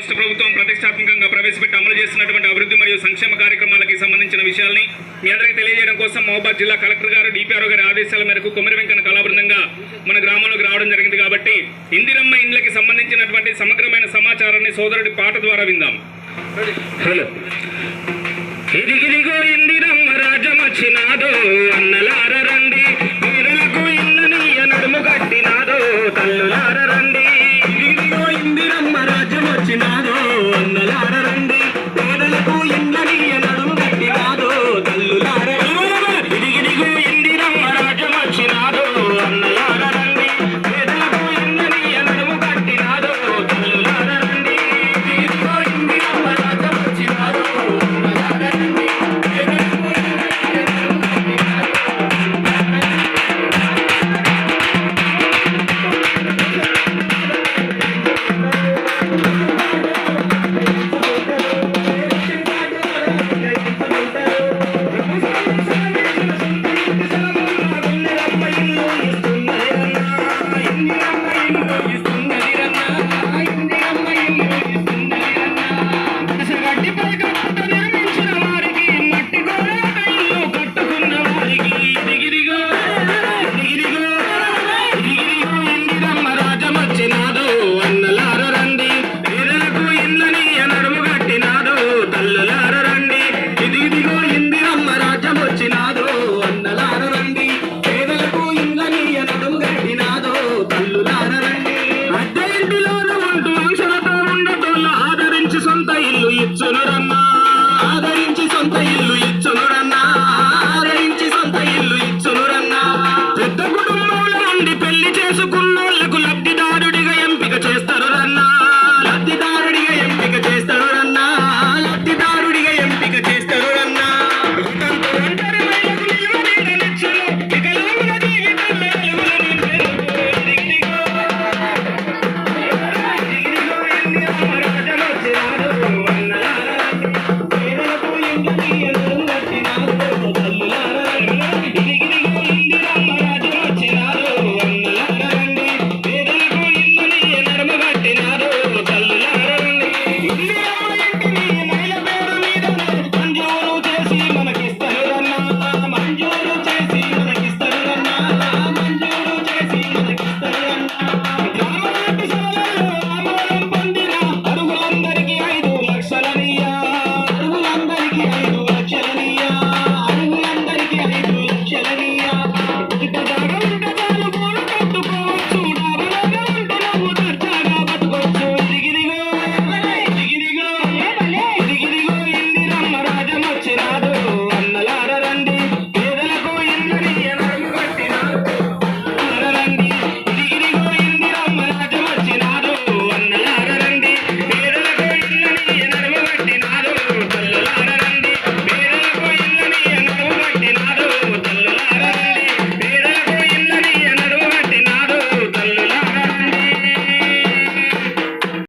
రాష్ట్ర ప్రభుత్వం ప్రతిష్టాత్మకంగా ప్రవేశపెట్టి అమలు చేస్తున్నటువంటి అభివృద్ధి మరియు సంక్షేమ కార్యక్రమాలకి సంబంధించిన విషయాల్ని మీ అందరికీ తెలియజేయడం కోసం మహబాద్ జిల్లా కలెక్టర్ గారు డిపిఆర్ఓ గారి ఆదేశాల మేరకు కుమరి వెంకన్న కళాబృందంగా మన గ్రామంలోకి రావడం జరిగింది కాబట్టి ఇందిరమ్మ ఇండ్లకి సంబంధించినటువంటి సమగ్రమైన సమాచారాన్ని సోదరుడి పాట ద్వారా విందాం. హలో. ఇదిగిదిగో ఇందిరమ్మ రాజ్యం వచ్చినాదో అన్నలార రాజ్యం i Come on, look.